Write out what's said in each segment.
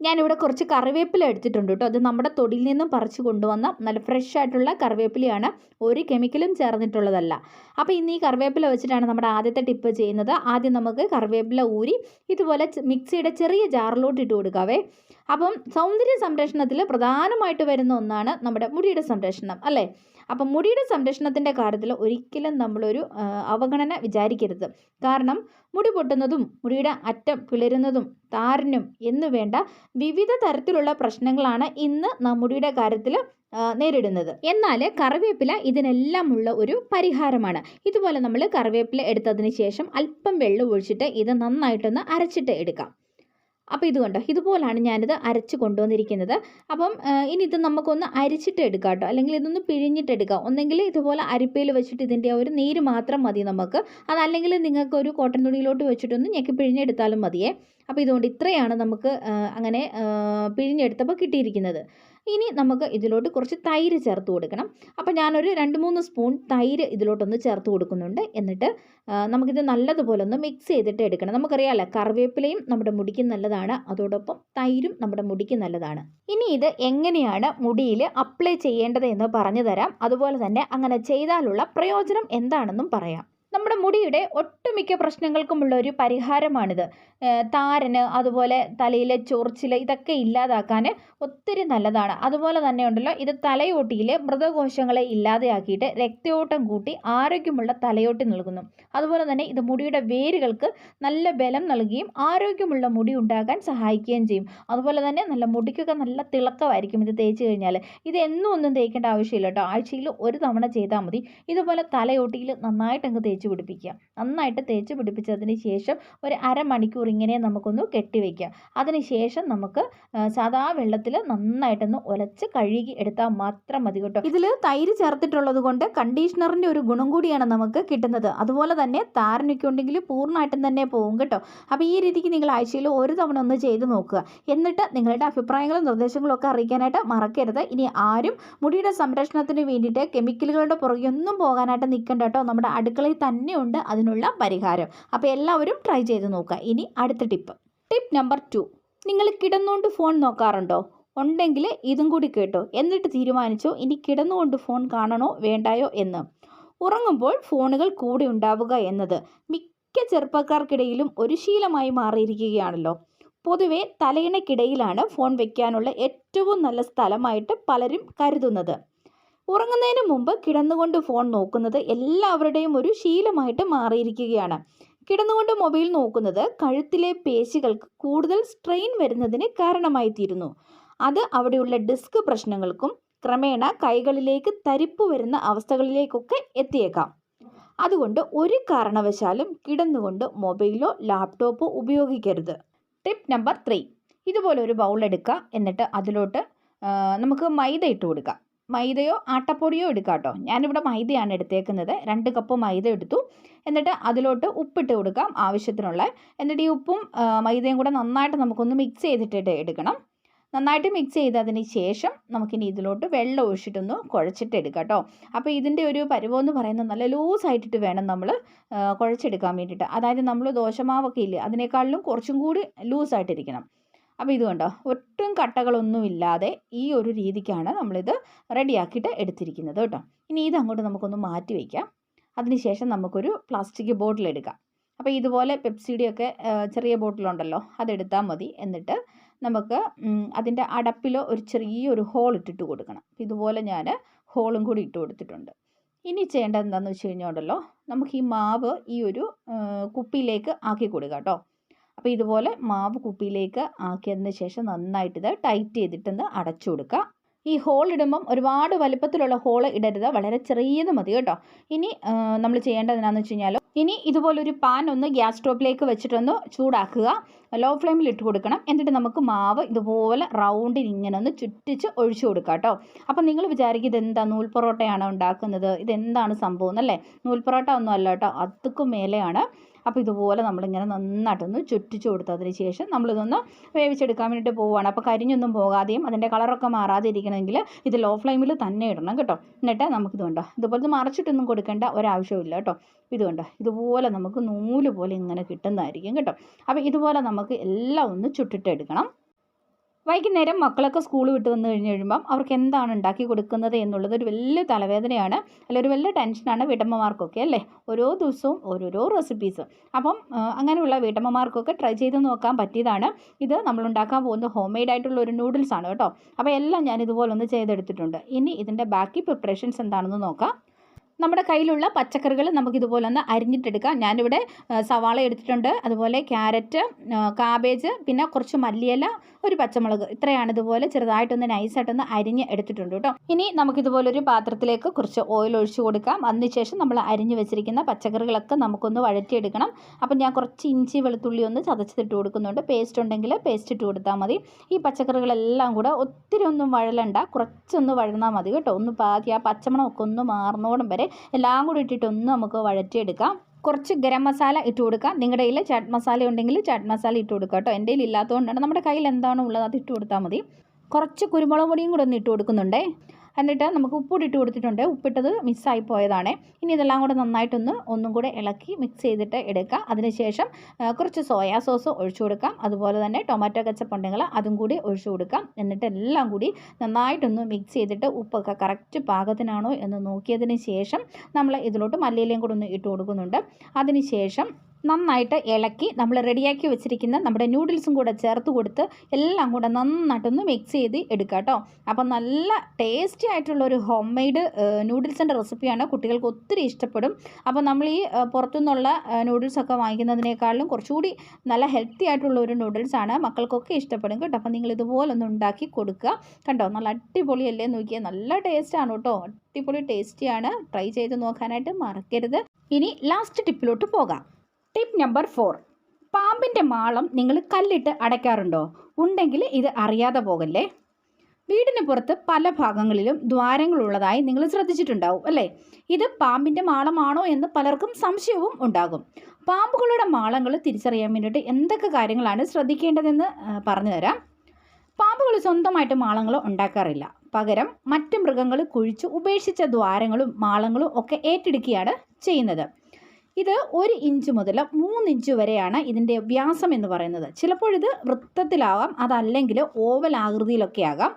ഞാനിവിടെ കുറച്ച് കറിവേപ്പില എടുത്തിട്ടുണ്ട് കേട്ടോ. അത് നമ്മുടെ തൊടിയിൽ നിന്നും പറിച്ചു കൊണ്ടുവന്ന നല്ല ഫ്രഷ് ആയിട്ടുള്ള കറിവേപ്പിലയാണ് ഒരു കെമിക്കലും ചേർന്നിട്ടുള്ളതല്ല. അപ്പോൾ ഇന്ന് ഈ കറിവേപ്പില വെച്ചിട്ടാണ് നമ്മുടെ ആദ്യത്തെ ടിപ്പ് ചെയ്യുന്നത്. ആദ്യം നമുക്ക് കറിവേപ്പില ഊരി ഇതുപോലെ മിക്സിയുടെ ചെറിയ ജാറിലോട്ട് ഇട്ട് കൊടുക്കാവേ. അപ്പം സൗന്ദര്യ സംരക്ഷണത്തിൽ പ്രധാനമായിട്ട് വരുന്ന ഒന്നാണ് നമ്മുടെ മുടിയുടെ സംരക്ഷണം അല്ലേ? അപ്പം മുടിയുടെ സംരക്ഷണത്തിന്റെ കാര്യത്തിൽ ഒരിക്കലും നമ്മളൊരു അവഗണന വിചാരിക്കരുത്. കാരണം മുടി പൊട്ടുന്നതും മുടിയുടെ അറ്റം പിളരുന്നതും താരനും എന്നു വേണ്ട വിവിധ തരത്തിലുള്ള പ്രശ്നങ്ങളാണ് ഇന്ന് നമ്മുടെ കാര്യത്തിൽ നേരിടുന്നത്. എന്നാൽ കറിവേപ്പില ഇതിനെല്ലാം ഉള്ള ഒരു പരിഹാരമാണ്. ഇതുപോലെ നമ്മൾ കറിവേപ്പില എടുത്തതിന് ശേഷം അല്പം വെള്ളം ഒഴിച്ചിട്ട് ഇത് നന്നായിട്ടൊന്ന് അരച്ചിട്ട് എടുക്കാം. അപ്പോൾ ഇതുകൊണ്ട് കണ്ടോ? ഇതുപോലാണ് ഞാനിത് അരച്ച് കൊണ്ടുവന്നിരിക്കുന്നത്. അപ്പം ഇനി ഇത് നമുക്കൊന്ന് അരിച്ചിട്ട് എടുക്കാം കേട്ടോ. അല്ലെങ്കിൽ ഇതൊന്ന് പിഴിഞ്ഞിട്ടെടുക്കാം ഒന്നെങ്കിൽ ഇതുപോലെ അരിപ്പയിൽ വെച്ചിട്ട് ഇതിന്റെ ഒരു നീര് മാത്രം മതി നമുക്ക്. അതല്ലെങ്കിൽ നിങ്ങൾക്ക് ഒരു കോട്ടൺ തുണിയിലോട്ട് വെച്ചിട്ടൊന്ന് ഞെക്കി പിഴിഞ്ഞെടുത്താലും മതിയേ. അപ്പോൾ ഇതുകൊണ്ട് ഇത്രയാണ് നമുക്ക് അങ്ങനെ പിഴിഞ്ഞെടുത്തപ്പോൾ കിട്ടിയിരിക്കുന്നത്. ഇനി നമുക്ക് ഇതിലോട്ട് കുറച്ച് തൈര് ചേർത്ത് കൊടുക്കണം. അപ്പോൾ ഞാനൊരു രണ്ട് മൂന്ന് സ്പൂൺ തൈര് ഇതിലോട്ടൊന്ന് ചേർത്ത് കൊടുക്കുന്നുണ്ട്. എന്നിട്ട് നമുക്കിത് നല്ലതുപോലെ ഒന്ന് മിക്സ് ചെയ്തിട്ട് എടുക്കണം. നമുക്കറിയാമല്ലോ കറിവേപ്പിലയും നമ്മുടെ മുടിക്ക് നല്ലതാണ്. അതോടൊപ്പം തൈരും നമ്മുടെ മുടിക്ക് നല്ലതാണ്. ഇനി ഇത് എങ്ങനെയാണ് മുടിയിൽ അപ്ലൈ ചെയ്യേണ്ടത് എന്ന് പറഞ്ഞു തരാം അതുപോലെ തന്നെ അങ്ങനെ ചെയ്താലുള്ള പ്രയോജനം എന്താണെന്നും പറയാം. നമ്മുടെ മുടിയുടെ ഒട്ടുമിക്ക പ്രശ്നങ്ങൾക്കുമുള്ള ഒരു പരിഹാരമാണിത്. താരന് അതുപോലെ തലയിലെ ചൊറിച്ചിൽ ഇതൊക്കെ ഇല്ലാതാക്കാൻ ഒത്തിരി നല്ലതാണ്. അതുപോലെ തന്നെ ഉണ്ടല്ലോ ഇത് തലയോട്ടിയിലെ മൃതകോശങ്ങളെ ഇല്ലാതെയാക്കിയിട്ട് രക്തയോട്ടം കൂട്ടി ആരോഗ്യമുള്ള തലയോട്ടി നൽകുന്നു. അതുപോലെ തന്നെ ഇത് മുടിയുടെ വേരുകൾക്ക് നല്ല ബലം നൽകുകയും ആരോഗ്യമുള്ള മുടി ഉണ്ടാക്കാൻ സഹായിക്കുകയും ചെയ്യും. അതുപോലെ തന്നെ നല്ല മുടിക്കൊക്കെ നല്ല തിളക്കമായിരിക്കും ഇത് തേച്ച് കഴിഞ്ഞാൽ ഇത് എന്നും ഒന്നും തേക്കേണ്ട ആവശ്യമില്ല കേട്ടോ. ആഴ്ചയിൽ ഒരു തവണ ചെയ്താൽ മതി. ഇതുപോലെ തലയോട്ടിയിൽ നന്നായിട്ട് അങ്ങ് തേച്ച് പിടിപ്പിക്കുക. നന്നായിട്ട് തേച്ച് പിടിപ്പിച്ചതിന് ശേഷം ഒരു അരമണിക്കൂർ ഇങ്ങനെ നമുക്കൊന്ന് കെട്ടിവെക്കാം അതിന് ശേഷം നമുക്ക് സാധാ വെള്ളത്തിൽ നന്നായിട്ടൊന്ന് ഒലച്ച് കഴുകി എടുത്താൽ മാത്രം മതി കേട്ടോ. ഇതിൽ തൈര് ചേർത്തിട്ടുള്ളത് കൊണ്ട് കണ്ടീഷണറിന്റെ ഒരു ഗുണം കൂടിയാണ് നമുക്ക് കിട്ടുന്നത്. അതുപോലെ തന്നെ താരനൊക്കെ ഉണ്ടെങ്കിൽ പൂർണമായിട്ടും തന്നെ പോകും കേട്ടോ. അപ്പോൾ ഈ രീതിക്ക് നിങ്ങൾ ആഴ്ചയിൽ ഒരു തവണ ഒന്ന് ചെയ്ത് നോക്കുക. എന്നിട്ട് നിങ്ങളുടെ അഭിപ്രായങ്ങളും നിർദ്ദേശങ്ങളും ഒക്കെ അറിയിക്കാനായിട്ട് മറക്കരുത്. ഇനി ആരും മുടിയുടെ സംരക്ഷണത്തിന് വേണ്ടിയിട്ട് കെമിക്കലുകളുടെ പുറകെ ഒന്നും പോകാനായിട്ട് നിൽക്കണ്ട കേട്ടോ. നമ്മുടെ അടുക്കളയിൽ തന്നെയുണ്ട് അതിനുള്ള പരിഹാരം. അപ്പോൾ എല്ലാവരും ട്രൈ ചെയ്ത് നോക്കുക. ഇനി അടുത്ത ടിപ്പ് ടിപ്പ് നമ്പർ ടു നിങ്ങൾ കിടന്നുകൊണ്ട് ഫോൺ നോക്കാറുണ്ടോ? ഉണ്ടെങ്കിൽ ഇതും കൂടി കേട്ടോ. എന്നിട്ട് തീരുമാനിച്ചോ ഇനി കിടന്നുകൊണ്ട് ഫോൺ കാണണോ വേണ്ടായോ എന്ന്. ഉറങ്ങുമ്പോൾ ഫോണുകൾ കൂടെ ഉണ്ടാവുക എന്നത് മിക്ക ചെറുപ്പക്കാർക്കിടയിലും ഒരു ശീലമായി മാറിയിരിക്കുകയാണല്ലോ. പൊതുവെ തലയിണക്കിടയിലാണ് ഫോൺ വെക്കാനുള്ള ഏറ്റവും നല്ല സ്ഥലമായിട്ട് പലരും കരുതുന്നത്. ഉറങ്ങുന്നതിന് മുമ്പ് കിടന്നുകൊണ്ട് ഫോൺ നോക്കുന്നത് എല്ലാവരുടെയും ഒരു ശീലമായിട്ട് മാറിയിരിക്കുകയാണ്. കിടന്നുകൊണ്ട് മൊബൈൽ നോക്കുന്നത് കഴുത്തിലെ പേശികൾക്ക് കൂടുതൽ സ്ട്രെയിൻ വരുന്നതിന് കാരണമായി തീരുന്നു അത് അവിടെയുള്ള ഡിസ്ക് പ്രശ്നങ്ങൾക്കും ക്രമേണ കൈകളിലേക്ക് തരിപ്പ് വരുന്ന അവസ്ഥകളിലേക്കൊക്കെ എത്തിയേക്കാം. അതുകൊണ്ട് ഒരു കാരണവശാലും കിടന്നുകൊണ്ട് മൊബൈലോ ലാപ്ടോപ്പോ ഉപയോഗിക്കരുത്. Tip number three. ഇതുപോലെ ഒരു ബൗൾ എടുക്കുക എന്നിട്ട് അതിലോട്ട് നമുക്ക് മൈദ ഇട്ട് കൊടുക്കാം. മൈദയോ ആട്ടപ്പൊടിയോ എടുക്കാം കേട്ടോ ഞാനിവിടെ മൈദയാണ് എടുത്തേക്കുന്നത്. രണ്ട് കപ്പ് മൈദ എടുത്തു. എന്നിട്ട് അതിലോട്ട് ഉപ്പിട്ട് കൊടുക്കാം ആവശ്യത്തിനുള്ള. എന്നിട്ട് ഈ ഉപ്പും മൈദയും കൂടെ നന്നായിട്ട് നമുക്കൊന്ന് മിക്സ് ചെയ്തിട്ടിട്ട് എടുക്കണം. നന്നായിട്ട് മിക്സ് ചെയ്തതിന് ശേഷം നമുക്കിനി ഇതിലോട്ട് വെള്ളം ഒഴിച്ചിട്ടൊന്ന് കുഴച്ചിട്ട് എടുക്കാം കേട്ടോ അപ്പോൾ ഇതിന്റെ ഒരു പരുവമെന്ന് പറയുന്നത് നല്ല ലൂസ് ലൂസായിട്ടിട്ട് വേണം നമ്മൾ കുഴച്ചെടുക്കാൻ വേണ്ടിയിട്ട്. അതായത് നമ്മൾ ദോശമാവൊക്കെ ഇല്ലേ അതിനേക്കാളിലും കുറച്ചും കൂടി ലൂസായിട്ടിരിക്കണം. അപ്പോൾ ഇത് കണ്ടോ? ഒട്ടും കട്ടകളൊന്നുമില്ലാതെ ഈ ഒരു രീതിക്കാണ് നമ്മളിത് റെഡിയാക്കിയിട്ട് എടുത്തിരിക്കുന്നത് കേട്ടോ. ഇനി ഇത് അങ്ങോട്ട് നമുക്കൊന്ന് മാറ്റി വയ്ക്കാം അതിനുശേഷം നമുക്കൊരു പ്ലാസ്റ്റിക് ബോട്ടിൽ എടുക്കാം. അപ്പോൾ ഇതുപോലെ പെപ്സിയുടെയൊക്കെ ചെറിയ ബോട്ടിലുണ്ടല്ലോ അതെടുത്താൽ മതി. എന്നിട്ട് നമുക്ക് അതിന്റെ അടപ്പിലോ ഒരു ചെറിയൊരു ഹോൾ ഇട്ടിട്ട് കൊടുക്കണം. ഇതുപോലെ ഞാൻ ഹോളും കൂടി ഇട്ട് കൊടുത്തിട്ടുണ്ട്. ഇനി ചെയ്യേണ്ടത് എന്താണെന്ന് വെച്ച് കഴിഞ്ഞാൽ ഉണ്ടല്ലോ നമുക്ക് ഈ മാവ് ഈ ഒരു കുപ്പിയിലേക്ക് ആക്കി കൊടുക്കാം കേട്ടോ. അപ്പോൾ ഇതുപോലെ മാവ് കുപ്പിയിലേക്ക് ആക്കിയതിന് ശേഷം നന്നായിട്ട് ഇത് ടൈറ്റ് ചെയ്തിട്ടൊന്ന് അടച്ചു കൊടുക്കുക. ഈ ഹോൾ ഇടുമ്പം ഒരുപാട് വലുപ്പത്തിലുള്ള ഹോൾ ഇടരുത്. വളരെ ചെറിയത് മതി കേട്ടോ. ഇനി നമ്മൾ ചെയ്യേണ്ടത് എന്താണെന്ന് വെച്ച് കഴിഞ്ഞാൽ ഇനി ഇതുപോലൊരു പാൻ ഒന്ന് ഗ്യാസ് സ്റ്റോപ്പിലേക്ക് വെച്ചിട്ടൊന്ന് ചൂടാക്കുക. ലോ ഫ്ലെയിമിൽ ഇട്ട് കൊടുക്കണം. എന്നിട്ട് നമുക്ക് മാവ് ഇതുപോലെ റൗണ്ടിൽ ഇങ്ങനെ ഒന്ന് ചുറ്റിച്ച് ഒഴിച്ചു കൊടുക്കുക കേട്ടോ. അപ്പം നിങ്ങൾ വിചാരിക്കും ഇതെന്താ? നൂൽ പൊറോട്ടയാണോ ഉണ്ടാക്കുന്നത്? ഇതെന്താണ് സംഭവം എന്നല്ലേ? നൂൽ പൊറോട്ട ഒന്നും അല്ല കേട്ടോ. അതുക്കും മേലെയാണ് അപ്പോൾ ഇതുപോലെ നമ്മളിങ്ങനെ നന്നായിട്ടൊന്ന് ചുറ്റിച്ചു കൊടുത്തതിന് ശേഷം നമ്മളിതൊന്ന് വേവിച്ചെടുക്കാൻ വേണ്ടിയിട്ട് പോവുകയാണ്. അപ്പോൾ കരിഞ്ഞൊന്നും പോകാതെയും അതിന്റെ കളറൊക്കെ മാറാതെ ഇരിക്കണമെങ്കിൽ ഇത് ലോ ഫ്ലെയിമിൽ തന്നെ ഇടണം കേട്ടോ. എന്നിട്ട് നമുക്കിത് കൊണ്ടോ? ഇതുപോലെ മറച്ചിട്ടൊന്നും കൊടുക്കേണ്ട ഒരാവശ്യമില്ല കേട്ടോ. ഇതുകൊണ്ട് ഇതുപോലെ നമുക്ക് നൂൽ പോലെ ഇങ്ങനെ കിട്ടുന്നതായിരിക്കും കേട്ടോ. അപ്പോൾ ഇതുപോലെ നമുക്ക് എല്ലാം ഒന്ന് ചുട്ടിട്ടെടുക്കണം. വൈകുന്നേരം മക്കളൊക്കെ സ്കൂൾ വിട്ട് വന്നു കഴിഞ്ഞ് കഴിയുമ്പം അവർക്ക് എന്താണ് ഉണ്ടാക്കി കൊടുക്കുന്നത് എന്നുള്ളത് ഒരു വലിയ തലവേദനയാണ് അല്ല ഒരു വലിയ ടെൻഷനാണ് വീട്ടമ്മമാർക്കൊക്കെ അല്ലേ? ഓരോ ദിവസവും ഓരോരോ റെസിപ്പീസ് അപ്പം അങ്ങനെയുള്ള വീട്ടമ്മമാർക്കൊക്കെ ട്രൈ ചെയ്ത് നോക്കാൻ പറ്റിയതാണ്. ഇത് നമ്മൾ ഉണ്ടാക്കാൻ പോകുന്ന ഹോം മെയ്ഡ് ആയിട്ടുള്ള ഒരു നൂഡിൽസ് ആണ് കേട്ടോ. അപ്പോൾ എല്ലാം ഞാൻ ഇതുപോലെ ഒന്ന് ചെയ്തെടുത്തിട്ടുണ്ട്. ഇനി ഇതിന്റെ ബാക്കി പ്രിപ്പറേഷൻസ് എന്താണെന്ന് നോക്കാം. നമ്മുടെ കയ്യിലുള്ള പച്ചക്കറികൾ നമുക്ക് ഇതുപോലെ ഒന്ന് അരിഞ്ഞിട്ടെടുക്കാം. ഞാനിവിടെ സവാള എടുത്തിട്ടുണ്ട്. അതുപോലെ ക്യാരറ്റ് കാബേജ് പിന്നെ കുറച്ച് മല്ലിയില ഒരു പച്ചമുളക്. ഇത്രയാണ് ഇതുപോലെ ചെറുതായിട്ടൊന്ന് നൈസായിട്ടൊന്ന് അരിഞ്ഞ് എടുത്തിട്ടുണ്ട് കേട്ടോ. ഇനി നമുക്കിതുപോലെ ഒരു പാത്രത്തിലേക്ക് കുറച്ച് ഓയിൽ ഒഴിച്ചു കൊടുക്കാം. അതിനുശേഷം നമ്മൾ അരിഞ്ഞ് വെച്ചിരിക്കുന്ന പച്ചക്കറികളൊക്കെ നമുക്കൊന്ന് വഴറ്റിയെടുക്കണം. അപ്പം ഞാൻ കുറച്ച് ഇഞ്ചി വെളുത്തുള്ളി ഒന്ന് ചതച്ചിട്ട് കൊടുക്കുന്നുണ്ട്. പേസ്റ്റ് ഉണ്ടെങ്കിൽ പേസ്റ്റ് ഇട്ട് കൊടുത്താൽ മതി. ഈ പച്ചക്കറികളെല്ലാം കൂടെ ഒത്തിരി ഒന്നും വഴലണ്ട. കുറച്ചൊന്ന് വഴന്നാൽ മതി കേട്ടോ. ഒന്ന് പാതി ആ പച്ചമണമൊക്കെ ഒന്ന് മാറുന്നോടം വരെ എല്ലാം കൂടി ഇട്ടിട്ട് ഒന്ന് നമുക്ക് വഴറ്റിയെടുക്കാം. കുറച്ച് ഗരം മസാല ഇട്ട് കൊടുക്കാം. നിങ്ങളുടെ കയ്യിൽ ചാറ്റ് മസാല ഉണ്ടെങ്കിൽ ചാറ്റ് മസാല ഇട്ട് കൊടുക്കുക കേട്ടോ. എന്റെ കയ്യിൽ ഇല്ലാത്തതുകൊണ്ടാണ് നമ്മുടെ കയ്യിൽ എന്താണോ ഉള്ളത് അത് ഇട്ട് കൊടുത്താൽ മതി. കുറച്ച് കുരുമുളക് പൊടിയും കൂടെ ഒന്ന് ഇട്ട് കൊടുക്കുന്നുണ്ടേ. എന്നിട്ട് നമുക്ക് ഉപ്പൂടി ഇട്ട് കൊടുത്തിട്ടുണ്ട്. ഉപ്പിട്ടത് മിസ്സായി പോയതാണ്. ഇനി ഇതെല്ലാം കൂടെ നന്നായിട്ടൊന്ന് ഒന്നും കൂടെ ഇളക്കി മിക്സ് ചെയ്തിട്ട് എടുക്കുക അതിനുശേഷം കുറച്ച് സോയാ സോസ് ഒഴിച്ചു കൊടുക്കാം. അതുപോലെ തന്നെ ടൊമാറ്റോ കച്ചപ്പ് ഉണ്ടെങ്കിൽ അതും കൂടി ഒഴിച്ചു കൊടുക്കാം. എന്നിട്ട് എല്ലാം കൂടി നന്നായിട്ടൊന്ന് മിക്സ് ചെയ്തിട്ട് ഉപ്പൊക്കെ കറക്റ്റ് പാകത്തിനാണോ എന്ന് നോക്കിയതിന് ശേഷം നമ്മൾ ഇതിലോട്ട് മല്ലിയിലയും കൂടെ ഒന്ന് ഇട്ട് കൊടുക്കുന്നുണ്ട്. അതിന് ശേഷം നന്നായിട്ട് ഇളക്കി നമ്മൾ റെഡിയാക്കി വെച്ചിരിക്കുന്ന നമ്മുടെ നൂഡിൽസും കൂടെ ചേർത്ത് കൊടുത്ത് എല്ലാം കൂടെ നന്നായിട്ടൊന്ന് മിക്സ് ചെയ്ത് എടുക്കുക കേട്ടോ. അപ്പം നല്ല ടേസ്റ്റി ആയിട്ടുള്ള ഒരു ഹോം മെയ്ഡ് നൂഡിൽസിന്റെ റെസിപ്പിയാണ് കുട്ടികൾക്ക് ഒത്തിരി ഇഷ്ടപ്പെടും. അപ്പോൾ നമ്മൾ ഈ പുറത്തുനിന്നുള്ള നൂഡിൽസൊക്കെ വാങ്ങിക്കുന്നതിനേക്കാളും കുറച്ചുകൂടി നല്ല ഹെൽത്തി ആയിട്ടുള്ള ഒരു നൂഡിൽസാണ് മക്കൾക്കൊക്കെ ഇഷ്ടപ്പെടും കേട്ടോ. അപ്പോൾ നിങ്ങൾ ഇതുപോലെ ഒന്ന് ഉണ്ടാക്കി കൊടുക്കുക കണ്ടോ? നല്ല അടിപൊളിയല്ലേ? നോക്കിയാൽ നല്ല ടേസ്റ്റാണ് കേട്ടോ. അടിപൊളി ടേസ്റ്റിയാണ് ട്രൈ ചെയ്ത് നോക്കാനായിട്ട് മറക്കരുത്. ഇനി ലാസ്റ്റ് ടിപ്പിലോട്ട് പോകാം. ടിപ്പ് നമ്പർ ഫോർ പാമ്പിന്റെ മാളം നിങ്ങൾ കല്ലിട്ട് അടയ്ക്കാറുണ്ടോ? ഉണ്ടെങ്കിൽ ഇത് അറിയാതെ പോകല്ലേ? വീടിന് പുറത്ത് പല ഭാഗങ്ങളിലും ദ്വാരങ്ങളുള്ളതായി നിങ്ങൾ ശ്രദ്ധിച്ചിട്ടുണ്ടാവും അല്ലേ? ഇത് പാമ്പിന്റെ മാളമാണോ എന്ന് പലർക്കും സംശയവും ഉണ്ടാകും. പാമ്പുകളുടെ മാളങ്ങൾ തിരിച്ചറിയാൻ വേണ്ടിയിട്ട് എന്തൊക്കെ കാര്യങ്ങളാണ് ശ്രദ്ധിക്കേണ്ടതെന്ന് പറഞ്ഞു തരാം. പാമ്പുകൾ സ്വന്തമായിട്ട് മാളങ്ങൾ ഉണ്ടാക്കാറില്ല. പകരം മറ്റു മൃഗങ്ങൾ കുഴിച്ച് ഉപേക്ഷിച്ച ദ്വാരങ്ങളും മാളങ്ങളും ഒക്കെ ഏറ്റെടുക്കുകയാണ് ചെയ്യുന്നത്. ഇത് ഒരു ഇഞ്ച് മുതൽ മൂന്ന് ഇഞ്ച് വരെയാണ് ഇതിന്റെ വ്യാസം എന്ന് പറയുന്നത്. ചിലപ്പോഴിത് വൃത്തത്തിലാവാം അതല്ലെങ്കിൽ ഓവൽ ആകൃതിയിലൊക്കെ ആകാം.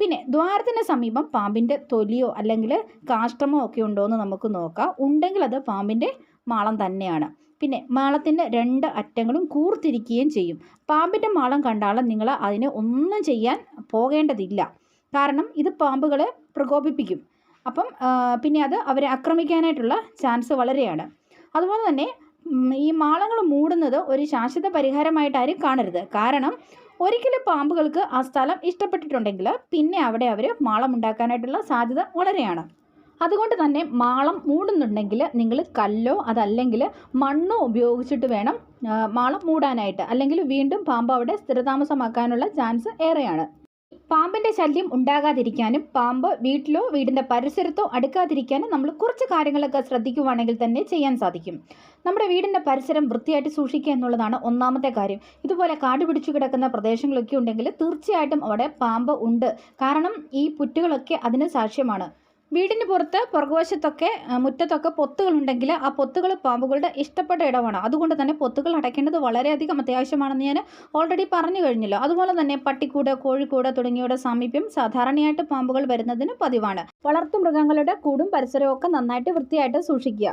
പിന്നെ ദ്വാരത്തിന് സമീപം പാമ്പിന്റെ തൊലിയോ അല്ലെങ്കിൽ കാഷ്ടമോ ഒക്കെ ഉണ്ടോ എന്ന് നമുക്ക് നോക്കാം. ഉണ്ടെങ്കിൽ അത് പാമ്പിന്റെ മാളം തന്നെയാണ്. പിന്നെ മാളത്തിന്റെ രണ്ട് അറ്റങ്ങളും കൂർത്തിരിക്കുകയും ചെയ്യും. പാമ്പിന്റെ മാളം കണ്ടാലും നിങ്ങൾ അതിന് ഒന്നും ചെയ്യാൻ പോകേണ്ടതില്ല. കാരണം ഇത് പാമ്പുകളെ പ്രകോപിപ്പിക്കും. അപ്പം പിന്നെ അത് അവരെ ആക്രമിക്കാനായിട്ടുള്ള ചാൻസ് വളരെയാണ്. അതുപോലെ തന്നെ ഈ മാളങ്ങൾ മൂടുന്നത് ഒരു ശാശ്വത പരിഹാരമായിട്ട് ആരും കാണരുത്. കാരണം ഒരിക്കലും പാമ്പുകൾക്ക് ആ സ്ഥലം ഇഷ്ടപ്പെട്ടിട്ടുണ്ടെങ്കിൽ പിന്നെ അവിടെ അവർ മാളം ഉണ്ടാക്കാനായിട്ടുള്ള സാധ്യത വളരെയാണ്. അതുകൊണ്ട് തന്നെ മാളം മൂടുന്നുണ്ടെങ്കിൽ നിങ്ങൾ കല്ലോ അതല്ലെങ്കിൽ മണ്ണോ ഉപയോഗിച്ചിട്ട് വേണം മാളം മൂടാനായിട്ട്. അല്ലെങ്കിൽ വീണ്ടും പാമ്പ് അവിടെ സ്ഥിരതാമസമാക്കാനുള്ള ചാൻസ് ഏറെയാണ്. പാമ്പിന്റെ ശല്യം ഉണ്ടാകാതിരിക്കാനും പാമ്പ് വീട്ടിലോ വീടിന്റെ പരിസരത്തോ അടുക്കാതിരിക്കാനും നമ്മൾ കുറച്ച് കാര്യങ്ങളൊക്കെ ശ്രദ്ധിക്കുവാണെങ്കിൽ തന്നെ ചെയ്യാൻ സാധിക്കും. നമ്മുടെ വീടിന്റെ പരിസരം വൃത്തിയായിട്ട് സൂക്ഷിക്കുക എന്നുള്ളതാണ് ഒന്നാമത്തെ കാര്യം. ഇതുപോലെ കാട് പിടിച്ചു കിടക്കുന്ന പ്രദേശങ്ങളൊക്കെ ഉണ്ടെങ്കിൽ തീർച്ചയായിട്ടും അവിടെ പാമ്പ് ഉണ്ട്. കാരണം ഈ പുറ്റുകളൊക്കെ അതിന് സാക്ഷ്യമാണ്. വീടിന് പുറത്ത് പുറകുവശത്തൊക്കെ മുറ്റത്തൊക്കെ പൊത്തുകളുണ്ടെങ്കിൽ ആ പൊത്തുകൾ പാമ്പുകളുടെ ഇഷ്ടപ്പെട്ട ഇടമാണ്. അതുകൊണ്ട് തന്നെ പൊത്തുകൾ അടയ്ക്കേണ്ടത് വളരെയധികം അത്യാവശ്യമാണെന്ന് ഞാൻ ഓൾറെഡി പറഞ്ഞു കഴിഞ്ഞല്ലോ. അതുപോലെ തന്നെ പട്ടിക്കൂട് കോഴിക്കൂട് തുടങ്ങിയവയുടെ സാമീപ്യം സാധാരണയായിട്ട് പാമ്പുകൾ വരുന്നതിന് പതിവാണ്. വളർത്തു മൃഗങ്ങളുടെ കൂടും പരിസരവും ഒക്കെ നന്നായിട്ട് വൃത്തിയായിട്ട് സൂക്ഷിക്കുക.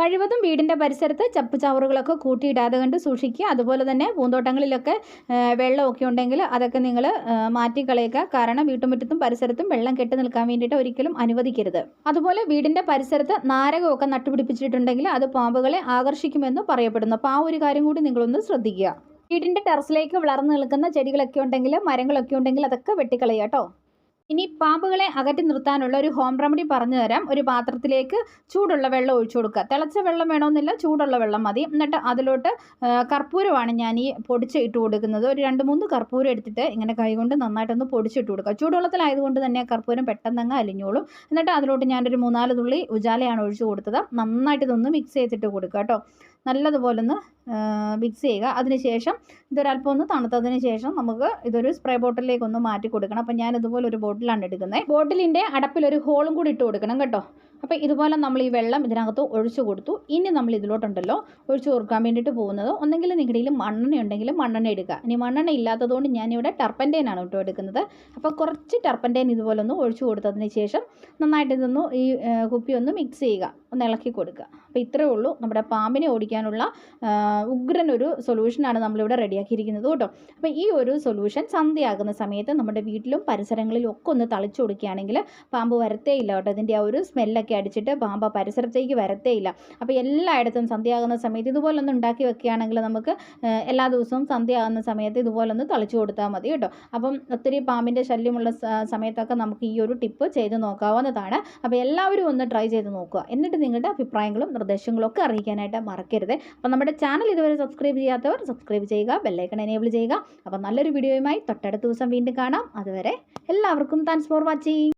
കഴിവതും വീടിന്റെ പരിസരത്ത് ചപ്പ് ചവറുകളൊക്കെ കൂട്ടിയിടാതെ കണ്ട് സൂക്ഷിക്കുക. അതുപോലെ തന്നെ പൂന്തോട്ടങ്ങളിലൊക്കെ വെള്ളമൊക്കെ ഉണ്ടെങ്കിൽ അതൊക്കെ നിങ്ങൾ മാറ്റിക്കളയുക. കാരണം വീട്ടുമുറ്റത്തും പരിസരത്തും വെള്ളം കെട്ടി നിൽക്കാൻ വേണ്ടിയിട്ട് ഒരിക്കലും അനുവദിക്കരുത്. അതുപോലെ വീടിന്റെ പരിസരത്ത് നാരകമൊക്കെ നട്ടുപിടിപ്പിച്ചിട്ടുണ്ടെങ്കിൽ അത് പാമ്പുകളെ ആകർഷിക്കുമെന്ന് പറയപ്പെടുന്നു. അപ്പോൾ ആ ഒരു കാര്യം കൂടി നിങ്ങളൊന്ന് ശ്രദ്ധിക്കുക. വീടിന്റെ ടെറസിലേക്ക് വളർന്നു നിൽക്കുന്ന ചെടികളൊക്കെ ഉണ്ടെങ്കിൽ മരങ്ങളൊക്കെ ഉണ്ടെങ്കിൽ അതൊക്കെ വെട്ടിക്കളയുക കേട്ടോ ഇനി പാമ്പുകളെ അകറ്റി നിർത്താനുള്ള ഒരു ഹോം റെമഡി പറഞ്ഞു തരാം. ഒരു പാത്രത്തിലേക്ക് ചൂടുള്ള വെള്ളം ഒഴിച്ചു കൊടുക്കുക. തിളച്ച വെള്ളം വേണമെന്നില്ല ചൂടുള്ള വെള്ളം മതി. എന്നിട്ട് അതിലോട്ട് കർപ്പൂരമാണ് ഞാൻ ഈ പൊടിച്ച് ഇട്ട് കൊടുക്കുന്നത്. ഒരു രണ്ട് മൂന്ന് കർപ്പൂരം എടുത്തിട്ട് ഇങ്ങനെ കൈകൊണ്ട് നന്നായിട്ടൊന്ന് പൊടിച്ചിട്ട് കൊടുക്കുക. ചൂടുവെള്ളത്തിലായതുകൊണ്ട് തന്നെ കർപ്പൂരം പെട്ടെന്നങ്ങ് അലിഞ്ഞോളും. എന്നിട്ട് അതിലോട്ട് ഞാനൊരു മൂന്നാൽ തുള്ളി ഉജാലയാണ് ഒഴിച്ചു കൊടുത്തത്. നന്നായിട്ട് ഇതൊന്ന് മിക്സ് ചെയ്തിട്ട് കൊടുക്കുക കേട്ടോ. നല്ലതുപോലെ ഒന്ന് മിക്സ് ചെയ്യുക. അതിനുശേഷം ഇതൊരല്പം ഒന്ന് തണുത്തതിന് ശേഷം നമുക്ക് ഇതൊരു സ്പ്രേ ബോട്ടിലേക്ക് ഒന്ന് മാറ്റി കൊടുക്കണം അപ്പം ഞാൻ ഇതുപോലെ ഒരു ബോട്ടിലാണ് എടുക്കുന്നത് ബോട്ടിലിന്റെ അടപ്പിൽ ഒരു ഹോളും കൂടി ഇട്ട് കൊടുക്കണം കേട്ടോ. അപ്പോൾ ഇതുപോലെ നമ്മൾ ഈ വെള്ളം ഇതിനകത്ത് ഒഴിച്ചു കൊടുത്തു. ഇനി നമ്മൾ ഇതിലോട്ടുണ്ടല്ലോ ഒഴിച്ചു കൊടുക്കാൻ വേണ്ടിയിട്ട് പോകുന്നത്. ഒന്നെങ്കിൽ നിങ്ങളുടെ കയ്യിൽ മണ്ണെണ്ണ ഉണ്ടെങ്കിൽ മണ്ണെണ്ണ എടുക്കുക. ഇനി മണ്ണെണ്ണ ഇല്ലാത്തതുകൊണ്ട് ഞാനിവിടെ ടർപ്പന്റൈനാണ് കേട്ടോ എടുക്കുന്നത്. അപ്പോൾ കുറച്ച് ടർപ്പന്റൈൻ ഇതുപോലെ ഒന്ന് ഒഴിച്ചു കൊടുത്തതിന് ശേഷം നന്നായിട്ട് ഇതൊന്ന് ഈ കുപ്പി ഒന്ന് മിക്സ് ചെയ്യുക. ഒന്ന് ഇളക്കി കൊടുക്കുക. അപ്പോൾ ഇത്രയേ ഉള്ളൂ. നമ്മുടെ പാമ്പിനെ ഓടിക്കാനുള്ള ഉഗ്രൻ ഒരു സൊല്യൂഷനാണ് നമ്മളിവിടെ റെഡിയാക്കിയിരിക്കുന്നത് കേട്ടോ. അപ്പോൾ ഈ ഒരു സൊല്യൂഷൻ സന്ധ്യയാകുന്ന സമയത്ത് നമ്മുടെ വീട്ടിലും പരിസരങ്ങളിലും ഒക്കെ ഒന്ന് തളിച്ചു കൊടുക്കുകയാണെങ്കിൽ പാമ്പ് വരത്തേ ഇല്ല കേട്ടോ. ഇതിന്റെ ആ ഒരു സ്മെല്ലൊക്കെ അടിച്ചിട്ട് പാമ്പ് പരിസരത്തേക്ക് വരത്തേ ഇല്ല അപ്പോൾ എല്ലായിടത്തും സന്ധ്യയാകുന്ന സമയത്ത് ഇതുപോലൊന്ന് ഉണ്ടാക്കി വെക്കുകയാണെങ്കിൽ നമുക്ക് എല്ലാ ദിവസവും സന്ധ്യയാകുന്ന സമയത്ത് ഇതുപോലൊന്ന് തളിച്ചു കൊടുത്താൽ മതി കേട്ടോ. അപ്പം ഒത്തിരി പാമ്പിന്റെ ശല്യമുള്ള സമയത്തൊക്കെ നമുക്ക് ഈ ഒരു ടിപ്പ് ചെയ്ത് നോക്കാവുന്നതാണ്. അപ്പോൾ എല്ലാവരും ഒന്ന് ട്രൈ ചെയ്ത് നോക്കുക. എന്നിട്ട് നിങ്ങളുടെ അഭിപ്രായങ്ങളും നിർദ്ദേശങ്ങളും ഒക്കെ അറിയിക്കാനായിട്ട് മറക്കരുത്. അപ്പോൾ നമ്മുടെ ചാനൽ ഇതുവരെ സബ്സ്ക്രൈബ് ചെയ്യാത്തവർ സബ്സ്ക്രൈബ് ചെയ്യുക ബെല്ലൈക്കൺ എനേബിൾ ചെയ്യുക. അപ്പോൾ നല്ലൊരു വീഡിയോയുമായി തൊട്ടടുത്ത ദിവസം വീണ്ടും കാണാം. അതുവരെ എല്ലാവർക്കും താങ്ക്സ് ഫോർ വാച്ചിങ്.